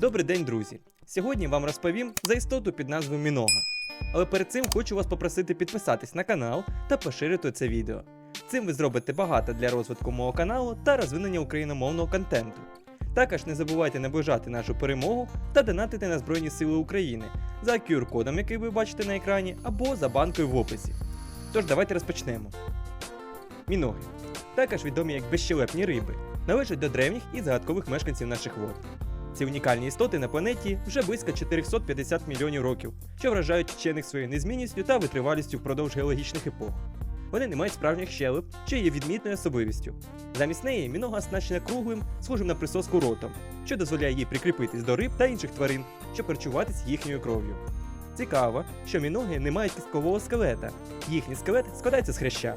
Добрий день, друзі! Сьогодні вам розповім за істоту під назвою Мінога. Але перед цим хочу вас попросити підписатись на канал та поширити це відео. Цим ви зробите багато для розвитку мого каналу та розвинення україномовного контенту. Також не забувайте наближати нашу перемогу та донатити на Збройні Сили України за QR-кодом, який ви бачите на екрані, або за банкою в описі. Тож давайте розпочнемо. Міноги, також відомі як безщелепні риби, належать до древніх і загадкових мешканців наших вод. Ці унікальні істоти на планеті вже близько 450 мільйонів років, що вражають вчених своєю незмінністю та витривалістю впродовж геологічних епох. Вони не мають справжніх щелеп, що є відмітною особливістю. Замість неї мінога оснащена круглим, схожим на присоску ротом, що дозволяє їй прикріпитись до риб та інших тварин, щоб харчуватись їхньою кров'ю. Цікаво, що міноги не мають кісткового скелета, їхній скелет складається з хряща.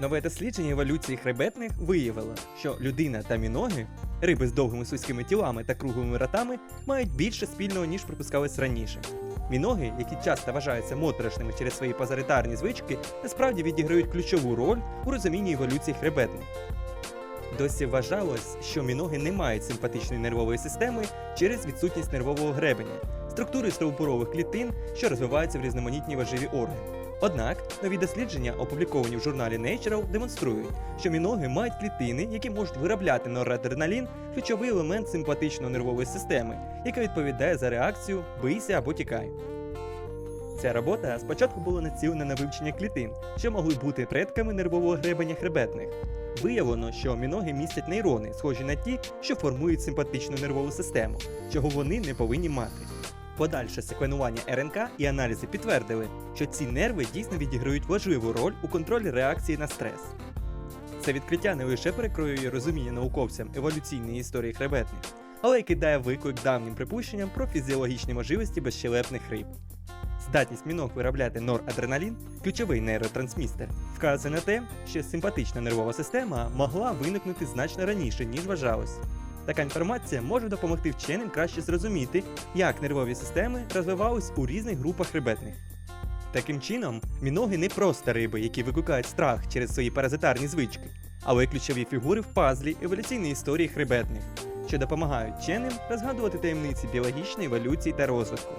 Нове дослідження еволюції хребетних виявило, що людина та міноги, риби з довгими слизькими тілами та круглими ротами, мають більше спільного, ніж припускалось раніше. Міноги, які часто вважаються моторошними через свої позаритарні звички, насправді відіграють ключову роль у розумінні еволюції хребетних. Досі вважалось, що міноги не мають симпатичної нервової системи через відсутність нервового гребеня, структури стовбурових клітин, що розвиваються в різноманітні важливі органи. Однак нові дослідження, опубліковані в журналі Nature, демонструють, що міноги мають клітини, які можуть виробляти норадреналін, ключовий елемент симпатичної нервової системи, яка відповідає за реакцію бийся або тікай. Ця робота спочатку була націлена на вивчення клітин, що могли бути предками нервового гребеня хребетних. Виявлено, що міноги містять нейрони, схожі на ті, що формують симпатичну нервову систему, чого вони не повинні мати. Подальше секвенування РНК і аналізи підтвердили, що ці нерви дійсно відіграють важливу роль у контролі реакції на стрес. Це відкриття не лише перекроює розуміння науковцям еволюційної історії хребетних, але й кидає виклик давнім припущенням про фізіологічні можливості безщелепних риб. Здатність міног виробляти норадреналін, ключовий нейротрансмістер, вказує на те, що симпатична нервова система могла виникнути значно раніше, ніж вважалось. Така інформація може допомогти вченим краще зрозуміти, як нервові системи розвивались у різних групах хребетних. Таким чином, міноги не просто риби, які викликають страх через свої паразитарні звички, але й ключові фігури в пазлі еволюційної історії хребетних, що допомагають вченим розгадувати таємниці біологічної еволюції та розвитку.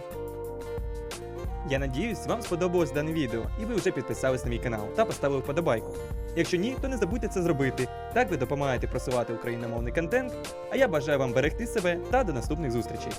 Я надіюсь, вам сподобалось дане відео, і ви вже підписались на мій канал та поставили вподобайку. Якщо ні, то не забудьте це зробити. Так ви допомагаєте просувати україномовний контент. А я бажаю вам берегти себе та до наступних зустрічей.